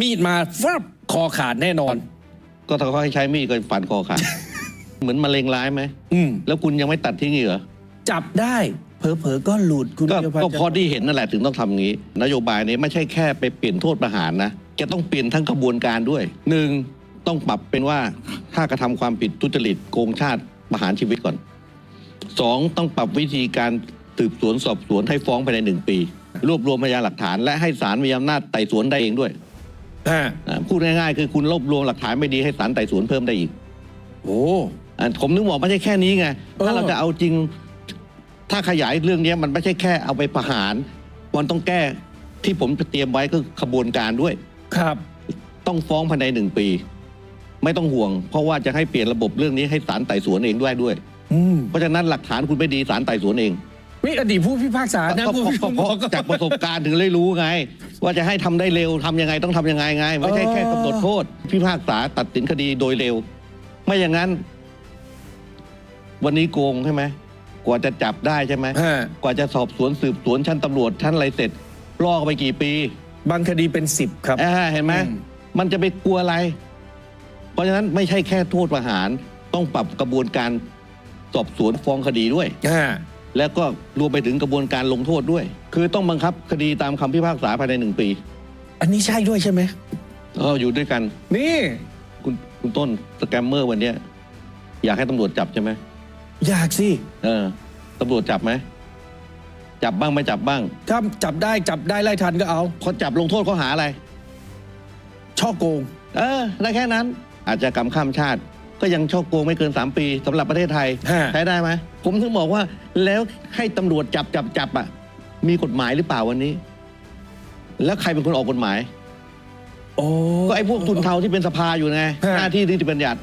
มีดมาฟับคอขาดแน่นอน ก็ถ้าเขาให้ใช้มีดก็ฟันคอขาด เหมือนมะเร็งร้ายไหม อืมแล้วคุณยังไม่ตัดทิ้งอีกเหรอ จับได้เผลอๆก็หลุดคุณก็ธีรพันธ์ก็เพราะที่เห็นนั่นแหละถึงต้องทำงี้ นโยบายนี้ไม่ใช่แค่ไปเปลี่ยนโทษประหารนะจะต้องเปลี่ยนทั้งกระบวนการด้วยหนึ่งต้องปรับเป็นว่าถ้ากระทำความผิดทุจริตโกงชาติประหารชีวิตก่อนสองต้องปรับวิธีการสืบสวนสอบสวนให้ฟ้องภายในหนึ่งปี รวบรวมพยานหลักฐาน และให้ศาลมีอำนาจไต่สวนได้เองด้วย ฮะอ่าพูดง่ายๆ คือคุณรวบรวมหลักฐานไม่ดีให้ศาลไต่สวนเพิ่มได้อีกโอ้ อะผมนึกบอกไม่ใช่แค่นี้ไง เออ ถ้าเราจะเอาจริง ถ้าขยายเรื่องนี้มันไม่ใช่แค่เอาไปประหาร มันต้องแก้ที่ผมเตรียมไว้ก็ขบวนการด้วย ครับ ต้องฟ้องภายในหนึ่งปี ไม่ต้องห่วง เพราะว่าจะให้เปลี่ยนระบบเรื่องนี้ให้ศาลไต่สวนเองด้วยด้วย อืมเพราะฉะนั้นหลักฐานคุณไม่ดีศาลไต่สวนเองนี่อดีตผู้พิพากษานะก็ผู้ก็พิก็พากก็ษา จากประสบการณ์ถึงเลยรู้ไง ว่าจะให้ทำได้เร็วทำยังไงต้องทำยังไงไงไม่ใช่แค่กำหนดโทษพิพากษาตัดสินคดีโดยเร็ว ไม่อย่างนั้น วันนี้โกงใช่ไหมกว่าจะจับได้ใช่ไหมฮะกว่าจะสอบสวนสืบสวนชั้นตำรวจชั้นอะไรเสร็จลอกไปกี่ปี บางคดีเป็นสิบครับอ่าเห็นไหมอืมมันจะไปกลัวอะไร เพราะฉะนั้นไม่ใช่แค่โทษประหาร ต้องปรับกระบวนการสอบสวนฟ้องคดีด้วยฮะ แล้วก็รวมไปถึงกระบวนการลงโทษด้วย คือต้องบังคับคดีตามคำพิพากษาภายในหนึ่งปีอันนี้ใช่ด้วยใช่ไหมเอออยู่ด้วยกัน นี่ คุณคุณต้นสแกมเมอร์วันเนี้ยอยากให้ตำรวจจับใช่ไหมอยากสิเออตำรวจจับไหมจับบ้างไม่จับบ้าง ถ้าจับได้จับได้ไล่ทันก็เอาพอจับลงโทษเขาหาอะไร ช่อโกง เออได้แค่นั้น อาจจะกรรมข้ามชาติ ก็ยังช่อโกงไม่เกิน 3 ปีสำหรับประเทศไทยฮะ ใช้ได้ไหมผมถึงบอกว่าแล้วให้ตำรวจจับจับจับอะมีกฎหมายหรือเปล่าวันนี้ แล้วใครเป็นคนออกกฎหมาย โอ้ ก็ไอ้พวกทุนเทาที่เป็นสภาอยู่ไง ฮะ หน้าที่นิติบัญญัติ